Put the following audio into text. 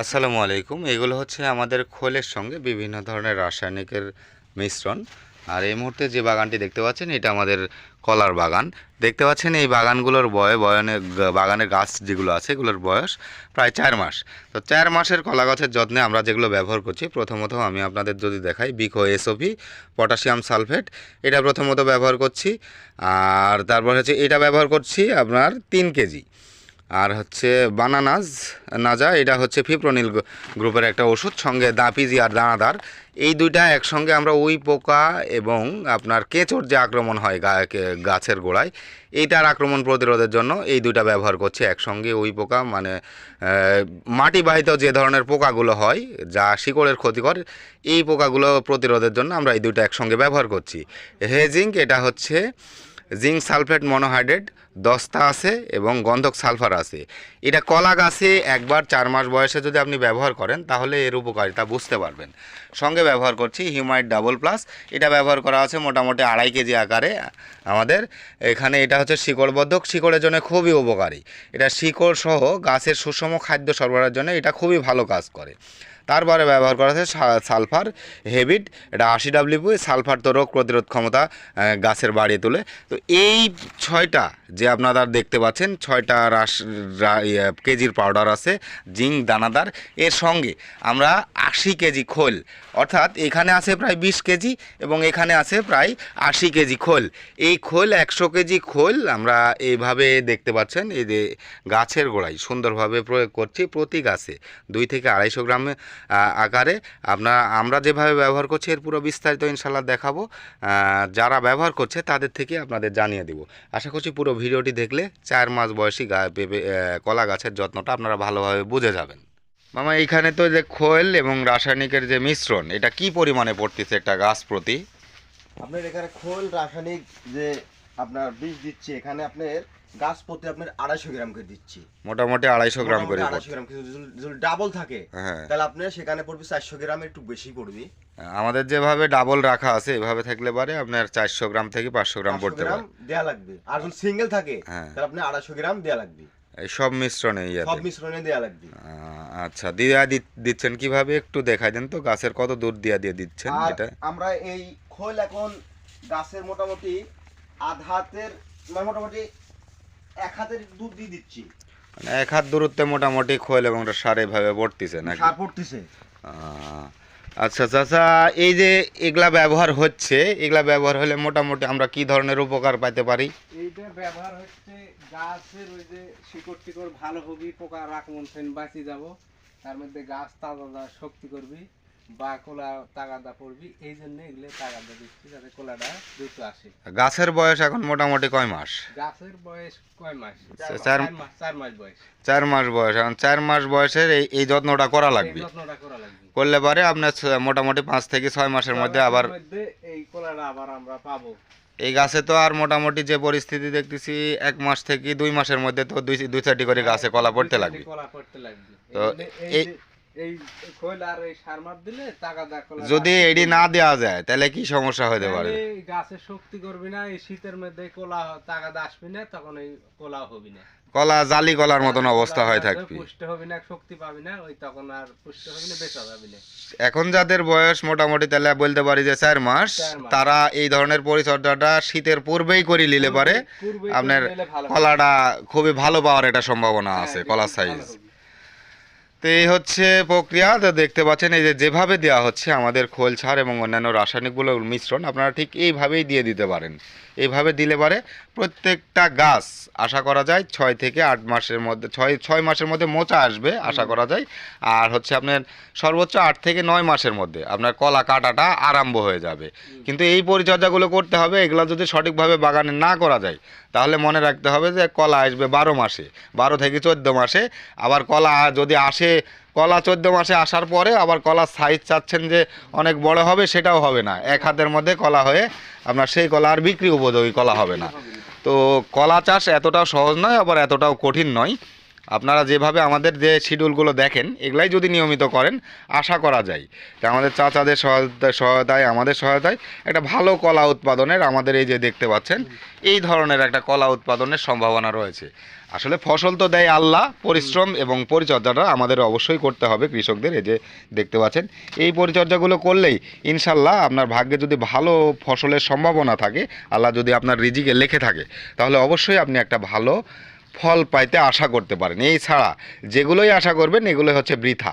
আসসালামু আলাইকুম। এগুলো হচ্ছে আমাদের খোলের সঙ্গে বিভিন্ন ধরনের রাসায়নিকের মিশ্রণ। আর এই মুহূর্তে যে বাগানটি দেখতে পাচ্ছেন, এটা আমাদের কলার বাগান। দেখতে পাচ্ছেন, এই বাগানগুলোর বয়, বয়নে বাগানের গাছ যেগুলো আছে, এগুলোর বয়স প্রায় চার মাস। তো চার মাসের কলা গাছের যত্নে আমরা যেগুলো ব্যবহার করছি, প্রথমত আমি আপনাদের যদি দেখাই, বিকো এসওপি, পটাশিয়াম সালফেট, এটা প্রথমত ব্যবহার করছি। আর তারপর হচ্ছে, এটা ব্যবহার করছি আপনার তিন কেজি। আর হচ্ছে বানানাজ নাজা এটা হচ্ছে ফিপ্রোনিল গ্রুপের একটা ওষুধ সঙ্গে দাপিজি আর দানাদার। এই দুইটা একসঙ্গে আমরা উই পোকা এবং আপনার কেঁচোর যে আক্রমণ হয় গাছের গোড়ায় এইটার আক্রমণ প্রতিরোধের জন্য এই দুইটা ব্যবহার করছি একসঙ্গে উই পোকা। মানে আহ, মাটিবাহিত যে ধরনের পোকাগুলো হয় যা শিকড়ের ক্ষতিকর এই পোকাগুলো প্রতিরোধের জন্য আমরা এই দুইটা একসঙ্গে ব্যবহার করছি। হেজিঙ্ক এটা হচ্ছে জিঙ্ক সালফেট মনোহাইড্রেট দস্তা আছে এবং গন্ধক সালফার আছে। এটা কলা গাছে একবার চার মাস বয়সে যদি আপনি ব্যবহার করেন, তাহলে এর উপকারিতা বুঝতে পারবেন। সঙ্গে ব্যবহার করছি হিউমাইট ডাবল প্লাস। এটা ব্যবহার করা আছে মোটামুটি আড়াই কেজি আকারে আমাদের। এখানে এটা হচ্ছে শিকড়বদ্ধক শিকড়ের জন্য খুবই উপকারী। এটা শিকড় সহ গাছের সুষম খাদ্য সরবরাহের জন্য এটা খুবই ভালো কাজ করে। তারপরে ব্যবহার করা হচ্ছে সা- সালফার হেবিট এটা আশি ডাব্লিউ সালফার তো রোগ প্রতিরোধ ক্ষমতা গাছের বাড়িয়ে তোলে। তো এই ছয়টা যে আপনারা দেখতে পাচ্ছেন ছয়টা রাস ইয়ে, কেজির পাউডার আছে জিঙ্ক দানাদার। এর সঙ্গে আমরা আশি কেজি খোল অর্থাৎ এখানে আছে প্রায় বিশ কেজি এবং এখানে আছে প্রায় আশি কেজি খোল। এই খোল একশো কেজি খোল আমরা এইভাবে দেখতে পাচ্ছেন এই যে গাছের গোড়ায় সুন্দরভাবে প্রয়োগ করছি প্রতি গাছে। দুই থেকে আড়াইশো গ্রামে আকারে। আপনার, আমরা যেভাবে ব্যবহার করছি, এর পুরো বিস্তারিত ইনশাল্লাহ দেখাবো। যারা ব্যবহার করছে, তাদের থেকে আপনাদের জানিয়ে দেবো। আশা করছি পুরো ভিডিওটি দেখলে চার মাস বয়সী গা পেঁপে কলা গাছের যত্নটা আপনারা ভালোভাবে বুঝে যাবেন। মামা, এইখানে তো যে খোল এবং রাসায়নিকের যে মিশ্রণ, এটা কি পরিমাণে পড়তেছে একটা গাছ প্রতি? আপনার এখানে খোল, রাসায়নিক যে আপনার বীজ দিচ্ছে, এখানে আপনার গাছ প্রতি আপনার আড়াইশো গ্রাম করে দিচ্ছি। মোটামুটি আড়াইশো গ্রাম করে আড়াইশো গ্রাম যদি- যদি ডাবল থাকে হ্যাঁ। তাহলে আপনার সেখানে পড়বে চারশো গ্রাম একটু বেশি পড়বে। আমাদের যেভাবে ডাবল রাখা আছে এভাবে থাকলে পারে আপনার চারশো গ্রাম থেকে পাঁচশো গ্রাম পড়তে পারে। দেয়া লাগবে। আর যদি সিঙ্গেল থাকে হ্যাঁ। তাহলে আপনি আড়াইশো গ্রাম দেয়া লাগবে। সব মিশ্রণে সব মিশ্রণে দেয়া লাগবে। আচ্ছা দিয়া দিচ্ছেন কীভাবে? একটু দেখাই দেন তো গাছের কত দূর দিয়া দিয়ে দিচ্ছেন এটা? আমরা এই খোল এখন গাছের মোটামুটি আধ হাতের মানে মোটামুটি এক হাতের দুধ দিয়ে দিচ্ছি। মানে এক হাত দূরত্বে মোটামুটি খোল এবং সার এভাবে পড়তেছে নাকি? সার পড়তেছে। আচ্ছা চাচা এই যে এগুলা ব্যবহার হচ্ছে এগুলা ব্যবহার হলে মোটামুটি আমরা কি ধরনের উপকার পাইতে পারি? এইটা ব্যবহার হচ্ছে গাছের ওই যে শিকড় টিকড় ভালো হবি পোকা আক্রমণ থেকে বাঁচি যাব। তার মধ্যে গাছ তাজা শক্তি করবি। বা কোলা তাগাদা পড়বি এই জন্য এগুলো তাগাদা দিচ্ছি যাতে কোলাটা দ্রুত আসে। গাছের বয়স এখন মোটামুটি কয় মাস? গাছের বয়স কয় মাস? চার- মাস চার মাস বয়স। চার মাস বয়স। এখন চার মাস বয়সের এই এই যত্নটা করা লাগবে? যত্নটা করা লাগবে। করলে পারে আপনার মোটামুটি পাঁচ থেকে ছয় মাসের মধ্যে আবার এই কোলাটা আবার আমরা পাবো। এই গাছে তো আর মোটামুটি যে পরিস্থিতি দেখতেছি এক মাস থেকে দুই মাসের মধ্যে তো দুই দুই চারটি করে গাছে কলা পড়তে লাগবে। কলা পড়তে লাগবে। তো এই এই এই- যে- এই খোল আর এই সার মার দিলে তাগাদা কোলা যদি এডি না দেওয়া যায় তাহলে কি সমস্যা হতে পারে? গাছের শক্তি করবি না এই শীতের মধ্যে কোলা আসবি না তখন এই কোলা হবি না। কলা জালি কলার মতন অবস্থা হয়ে থাকবে। পুষ্ট হবি না শক্তি পাবি না ওই তখন আর পুষ্ট হবি না বেচা যাবি না। এখন যাদের বয়স মোটামুটি তাহলে বলতে পারি যে চার মাস তারা এই ধরনের পরিচর্যাটা শীতের পূর্বেই করে নিলে পারে। আপনার। কলাটা খুবই ভালো পাওয়ার একটা সম্ভাবনা হ্যাঁ, আছে কলার সাইজ। তো এই হচ্ছে প্রক্রিয়া। তো দেখতে পাচ্ছেন, এই যে যেভাবে দেওয়া হচ্ছে আমাদের খোল ছাড় এবং অন্যান্য রাসায়নিকগুলোর মিশ্রণ, আপনারা ঠিক এইভাবেই দিয়ে দিতে পারেন। এইভাবে দিলে পারে প্রত্যেকটা গাছ, আশা করা যায় ছয় থেকে আট মাসের মধ্যে, ছয় ছয় মাসের মধ্যে মোচা আসবে, আশা করা যায়। আর হচ্ছে আপনার সর্বোচ্চ আট থেকে নয় মাসের মধ্যে আপনার কলা কাটাটা আরম্ভ হয়ে যাবে। কিন্তু এই পরিচর্যাগুলো করতে হবে, এগুলো যদি সঠিকভাবে বাগানে না করা যায়, তাহলে মনে রাখতে হবে যে কলা আসবে বারো মাসে, বারো থেকে চোদ্দ মাসে। আবার কলা যদি আসে কলা চোদ্দ মাসে আসার পরে আবার কলার সাইজ চাচ্ছেন যে অনেক বড় হবে, সেটাও হবে না। এক হাতের মধ্যে কলা হয়ে আপনার সেই কলা আর বিক্রি উপযোগী কলা হবে না। তো কলা চাষ এতটাও সহজ নয়, আবার এতটাও কঠিন নয়। আপনারা যেভাবে আমাদের যে শিডিউলগুলো দেখেন, এগুলাই যদি নিয়মিত করেন, আশা করা যায়। তা আমাদের চাচাদের সহায়তা, সহায়তায়, আমাদের সহায়তায় একটা ভালো কলা উৎপাদনের আমাদের এই যে দেখতে পাচ্ছেন, এই ধরনের একটা কলা উৎপাদনের সম্ভাবনা রয়েছে। আসলে ফসল তো দেয় আল্লাহ, পরিশ্রম এবং পরিচর্যাটা আমাদের অবশ্যই করতে হবে কৃষকদের, এই যে দেখতে পাচ্ছেন। এই পরিচর্যাগুলো করলেই ইনশাল্লাহ আপনার ভাগ্যে যদি ভালো ফসলের সম্ভাবনা থাকে, আল্লাহ যদি আপনার রিজিকে লেখে থাকে, তাহলে অবশ্যই আপনি একটা ভালো ফল পাইতে আশা করতে পারেন। এই ছাড়া যেগুলোই আশা করবেন এগুলোই হচ্ছে বৃথা।